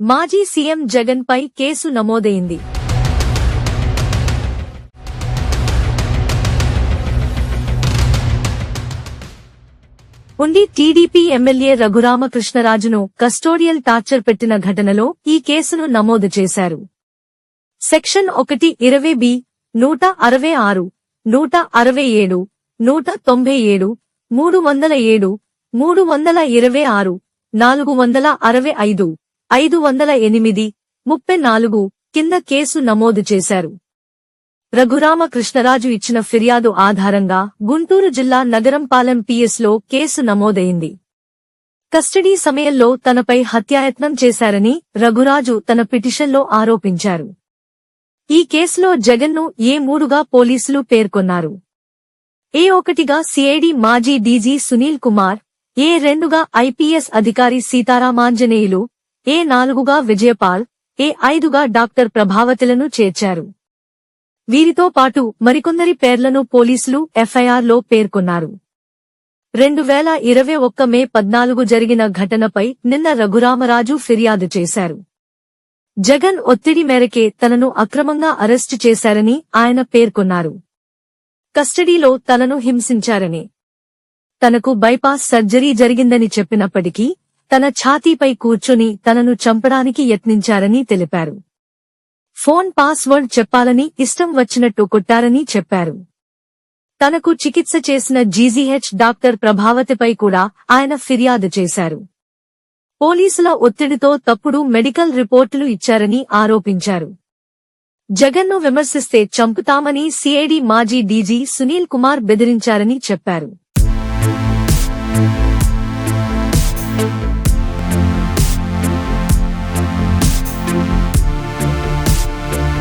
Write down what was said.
మాజీ సీఎం జగన్ పై కేసు నమోదైంది. ఉండి టీడీపీ ఎమ్మెల్యే రఘురామకృష్ణరాజును కస్టోడియల్ టార్చర్ పెట్టిన ఘటనలో ఈ కేసును నమోదు చేశారు. సెక్షన్ ఒకటి ఇరవై బి నూట అరవై ఆరు నూట అరవై ఏడు నూట తొంభై ఏడు మూడు వందల ఏడు మూడు వందల ఇరవై ఆరు నాలుగు వందల అరవై ఐదు ఐదు వందల ఎనిమిది ముప్పై నాలుగు కింద కేసు నమోదు చేశారు. రఘురామకృష్ణరాజు ఇచ్చిన ఫిర్యాదు ఆధారంగా గుంటూరు జిల్లా నగరంపాలెం పిఎస్లో కేసు నమోదైంది. కస్టడీ సమయంలో తనపై హత్యాయత్నం చేశారని రఘురాజు తన పిటిషన్లో ఆరోపించారు. ఈ కేసులో జగన్ను ఏ మూడుగా పోలీసులు పేర్కొన్నారు. ఏ ఒకటిగా సిఐడి మాజీ డీజీ సునీల్ కుమార్ ఏ రెండుగా ఐపీఎస్ అధికారి సీతారామాంజనేయులు ఏ నాలుగుగా విజయపాల్ ఏ ఐదుగా డాక్టర్ ప్రభావతులను చేర్చారు. వీరితో పాటు మరికొందరి పేర్లను పోలీసులు ఎఫ్ఐఆర్లో పేర్కొన్నారు. రెండు వేల ఇరవై ఒక్క మే పద్నాలుగు జరిగిన ఘటనపై నిన్న రఘురామరాజు ఫిర్యాదు చేశారు. జగన్ ఒత్తిడి మేరకే తనను అక్రమంగా అరెస్టు చేశారని ఆయన పేర్కొన్నారు. కస్టడీలో తనను హింసించారని. తనకు బైపాస్ సర్జరీ జరిగిందని చెప్పినప్పటికీ తన ఛాతీపై కూర్చుని తనను చంపడానికి యత్నించారని తెలిపారు. ఫోన్ పాస్వర్డ్ చెప్పాలని ఇష్టం వచ్చినట్టు కొట్టారని చెప్పారు. తనకు చికిత్స చేసిన జీజీహెచ్ డాక్టర్ ప్రభావతిపై కూడా ఆయన ఫిర్యాదు చేశారు. పోలీసుల ఒత్తిడితో తప్పుడు మెడికల్ రిపోర్టులు ఇచ్చారని ఆరోపించారు. జగన్ను విమర్శిస్తే చంపుతామని సిఐడి మాజీ డీజీ సునీల్ కుమార్ బెదిరించారని చెప్పారు.